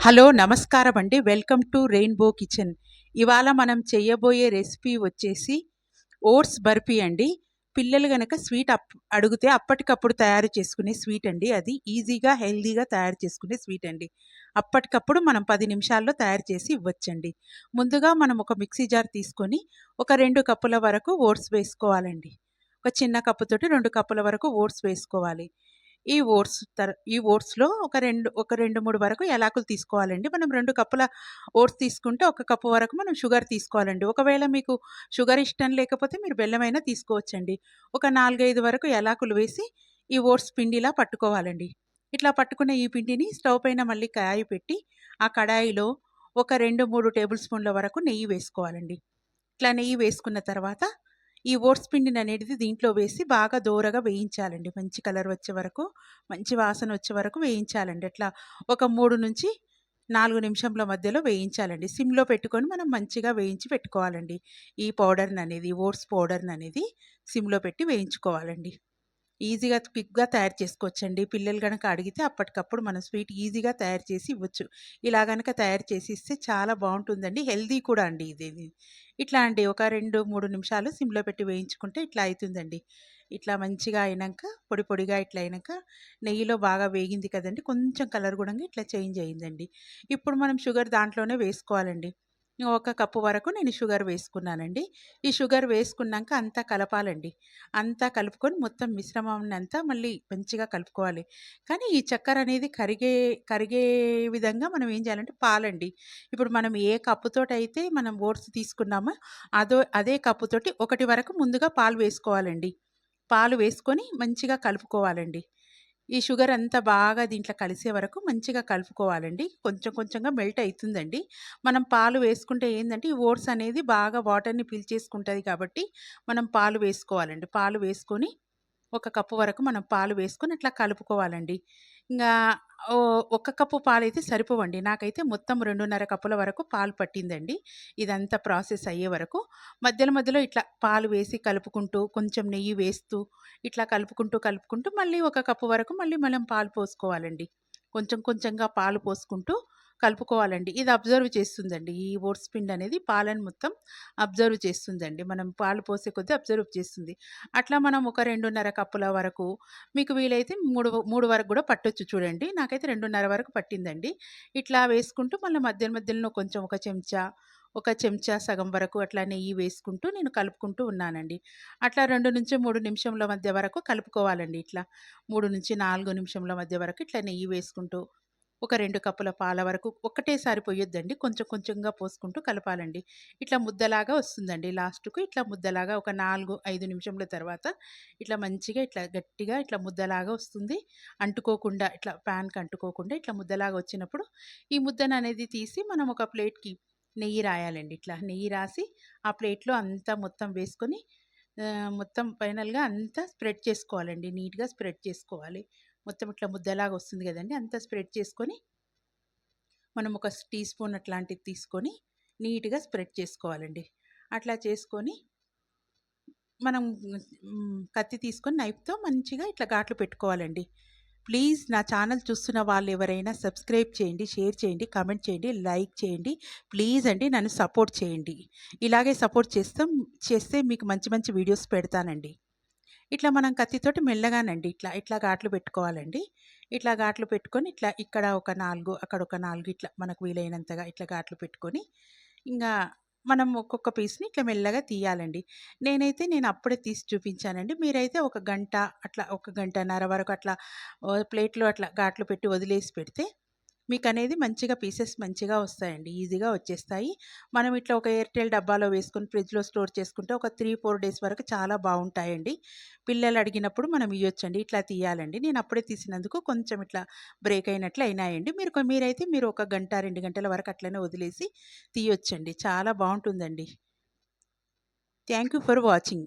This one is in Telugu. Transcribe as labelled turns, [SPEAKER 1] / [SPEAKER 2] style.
[SPEAKER 1] హలో నమస్కారం అండి. Welcome to rainbow kitchen. ఇవాళ మనం చేయబోయే రెసిపీ వచ్చేసి ఓట్స్ బర్ఫీ అండి. పిల్లలు కనుక స్వీట్ అప్ అడిగితే అప్పటికప్పుడు తయారు చేసుకునే స్వీట్ అండి అది. ఈజీగా హెల్దీగా తయారు చేసుకునే స్వీట్ అండి. అప్పటికప్పుడు మనం పది నిమిషాల్లో తయారు చేసి ఇవ్వచ్చండి. ముందుగా మనం ఒక మిక్సీ జార్ తీసుకొని ఒక రెండు కప్పుల వరకు ఓట్స్ వేసుకోవాలండి. ఒక చిన్న కప్పుతోటి రెండు కప్పుల వరకు ఓట్స్ వేసుకోవాలి. ఈ ఓట్స్ తర్ ఈ ఓట్స్లో ఒక రెండు ఒక రెండు మూడు వరకు యాలకులు తీసుకోవాలండి. మనం రెండు కప్పుల ఓట్స్ తీసుకుంటే ఒక కప్పు వరకు మనం షుగర్ తీసుకోవాలండి. ఒకవేళ మీకు షుగర్ ఇష్టం లేకపోతే మీరు బెల్లమైనా తీసుకోవచ్చండి. ఒక నాలుగైదు వరకు యాలకులు వేసి ఈ ఓట్స్ పిండిలా పట్టుకోవాలండి. ఇట్లా పట్టుకున్న ఈ పిండిని స్టవ్ పైన మళ్ళీ కడాయి పెట్టి ఆ కడాయిలో ఒక రెండు మూడు టేబుల్ స్పూన్ల వరకు నెయ్యి వేసుకోవాలండి. ఇట్లా నెయ్యి వేసుకున్న తర్వాత ఈ ఓట్స్ పిండిని అనేది దీంట్లో వేసి బాగా దోరగా వేయించాలండి. మంచి కలర్ వచ్చే వరకు మంచి వాసన వచ్చే వరకు వేయించాలండి. అట్లా ఒక మూడు నుంచి నాలుగు నిమిషంల మధ్యలో వేయించాలండి. సిమ్లో పెట్టుకొని మనం మంచిగా వేయించి పెట్టుకోవాలండి. ఈ పౌడర్ని అనేది ఓట్స్ పౌడర్ని అనేది సిమ్లో పెట్టి వేయించుకోవాలండి. ఈజీగా క్విక్గా తయారు చేసుకోవచ్చండి. పిల్లలు కనుక అడిగితే అప్పటికప్పుడు మనం స్వీట్ ఈజీగా తయారు చేసి ఇవ్వచ్చు. ఇలా కనుక తయారు చేసి ఇస్తే చాలా బాగుంటుందండి. హెల్దీ కూడా అండి ఇది ఇట్లా అండి ఒక రెండు మూడు నిమిషాలు సిమ్లో పెట్టి వేయించుకుంటే ఇట్లా అవుతుందండి ఇట్లా మంచిగా అయినాక పొడి పొడిగా ఇట్లా అయినాక నెయ్యిలో బాగా వేగింది కదండి. కొంచెం కలర్ కూడా ఇట్లా చేంజ్ అయిందండి. ఇప్పుడు మనం షుగర్ దాంట్లోనే వేసుకోవాలండి. ఒక కప్పు వరకు నేను షుగర్ వేసుకున్నానండి. ఈ షుగర్ వేసుకున్నాక అంతా కలపాలండి. అంతా కలుపుకొని మొత్తం మిశ్రమాన్ని అంతా మళ్ళీ మంచిగా కలుపుకోవాలి. కానీ ఈ చక్కెర అనేది కరిగే కరిగే విధంగా మనం ఏం చేయాలంటే పాలండి. ఇప్పుడు మనం ఏ కప్పుతోటి అయితే మనం ఓట్స్ తీసుకున్నామో అదో అదే కప్పుతోటి ఒకటి వరకు ముందుగా పాలు వేసుకోవాలండి. పాలు వేసుకొని మంచిగా కలుపుకోవాలండి. ఈ షుగర్ అంతా బాగా దీంట్లో కలిసే వరకు మంచిగా కలుపుకోవాలండి. కొంచెం కొంచెంగా మెల్ట్ అవుతుందండి మనం పాలు వేసుకుంటే ఏంటంటే ఈ ఓట్స్ అనేది బాగా వాటర్ని పీల్చేసుకుంటుంది కాబట్టి మనం పాలు వేసుకోవాలండి. పాలు వేసుకొని ఒక కప్పు వరకు మనం పాలు వేసుకొని అట్లా కలుపుకోవాలండి. ఇంకా ఒక కప్పు పాలైతే సరిపోవండి. నాకైతే మొత్తం రెండున్నర కప్పుల వరకు పాలు పట్టిందండి. ఇదంతా ప్రాసెస్ అయ్యే వరకు. మధ్యలో మధ్యలో ఇట్లా పాలు వేసి కలుపుకుంటూ కొంచెం నెయ్యి వేస్తూ ఇట్లా కలుపుకుంటూ కలుపుకుంటూ మళ్ళీ ఒక కప్పు వరకు మళ్ళీ మనం పాలు పోసుకోవాలండి. కొంచెం కొంచెంగా పాలు పోసుకుంటూ కలుపుకోవాలండి. ఇది అబ్జర్వ్ చేస్తుందండి. ఈ ఓట్స్ పిండి అనేది పాలను మొత్తం అబ్జర్వ్ చేస్తుందండి. మనం పాలు పోసే కొద్దీ అబ్జర్వ్ చేస్తుంది. అట్లా మనం ఒక రెండున్నర కప్పుల వరకు మీకు వీలైతే మూడు మూడు వరకు కూడా పట్టొచ్చు చూడండి. నాకైతే రెండున్నర వరకు పట్టిందండి. ఇట్లా వేసుకుంటూ మళ్ళీ మధ్య మధ్యలో కొంచెం ఒక చెంచా ఒక చెంచా సగం వరకు అట్లా నెయ్యి వేసుకుంటూ నేను కలుపుకుంటూ ఉన్నానండి. అట్లా రెండు నుంచి మూడు నిమిషంల మధ్య వరకు కలుపుకోవాలండి ఇట్లా. మూడు నుంచి నాలుగు నిమిషంల మధ్య వరకు ఇట్లా నెయ్యి వేసుకుంటూ ఒక రెండు కప్పుల పాల వరకు ఒకటేసారి పోయొద్దండి. కొంచెం కొంచెంగా పోసుకుంటూ కలపాలండి. ఇట్లా ముద్దలాగా వస్తుందండి లాస్ట్కు. ఇట్లా ముద్దలాగా ఒక నాలుగు ఐదు నిమిషంల తర్వాత ఇట్లా మంచిగా ఇట్లా గట్టిగా ఇట్లా ముద్దలాగా వస్తుంది. అంటుకోకుండా ఇట్లా ప్యాన్కి అంటుకోకుండా ఇట్లా ముద్దలాగా వచ్చినప్పుడు ఈ ముద్దను అనేది తీసి మనం ఒక ప్లేట్కి నెయ్యి రాయాలండి. ఇట్లా నెయ్యి రాసి ఆ ప్లేట్లో అంతా మొత్తం వేసుకొని మొత్తం ఫైనల్గా అంతా స్ప్రెడ్ చేసుకోవాలండి. నీట్గా స్ప్రెడ్ చేసుకోవాలి. మొత్తం ఇట్లా ముద్దలాగా వస్తుంది కదండి అంతా స్ప్రెడ్ చేసుకొని మనం ఒక టీ స్పూన్ అట్లాంటిది తీసుకొని నీట్గా స్ప్రెడ్ చేసుకోవాలండి. అట్లా చేసుకొని మనం కత్తి తీసుకొని నైఫ్తో మంచిగా ఇట్లా ఘాట్లు పెట్టుకోవాలండి. ప్లీజ్ నా ఛానల్ చూస్తున్న వాళ్ళు ఎవరైనా సబ్స్క్రైబ్ చేయండి షేర్ చేయండి కామెంట్ చేయండి లైక్ చేయండి. ప్లీజ్ అండి నన్ను సపోర్ట్ చేయండి. ఇలాగే సపోర్ట్ చేస్తాం చేస్తే మీకు మంచి మంచి వీడియోస్ పెడతానండి. ఇట్లా మనం కత్తితోటి మెల్లగానండి. ఇట్లా ఇట్లా ఘాట్లు పెట్టుకోవాలండి. ఇట్లా ఘాట్లు పెట్టుకొని ఇట్లా ఇక్కడ ఒక నాలుగు అక్కడ ఒక నాలుగు ఇట్లా మనకు వీలైనంతగా ఇట్లా ఘాట్లు పెట్టుకొని ఇంకా మనం ఒక్కొక్క పీస్ని ఇట్లా మెల్లగా తీయాలండి. నేనైతే నేను అప్పుడే తీసి చూపించానండి. మీరైతే ఒక గంట అట్లా ఒక గంటన్నర వరకు అట్లా ప్లేట్లో అట్లా ఘాట్లు పెట్టి వదిలేసి పెడితే మీకు అనేది మంచిగా పీసెస్ మంచిగా వస్తాయండి. ఈజీగా వచ్చేస్తాయి. మనం ఇట్లా ఒక ఎయిర్టెల్ డబ్బాలో వేసుకొని ఫ్రిడ్జ్లో స్టోర్ చేసుకుంటే ఒక త్రీ ఫోర్ డేస్ వరకు చాలా బాగుంటాయండి. పిల్లలు అడిగినప్పుడు మనం ఇవ్వచ్చండి ఇట్లా తీయాలండి. నేను అప్పుడే తీసినందుకు కొంచెం ఇట్లా బ్రేక్ అయినట్లు అయినాయండి. మీరు మీరైతే మీరు ఒక గంట రెండు గంటల వరకు అట్లనే వదిలేసి తీయొచ్చండి. చాలా బాగుంటుందండి. Thank you for watching.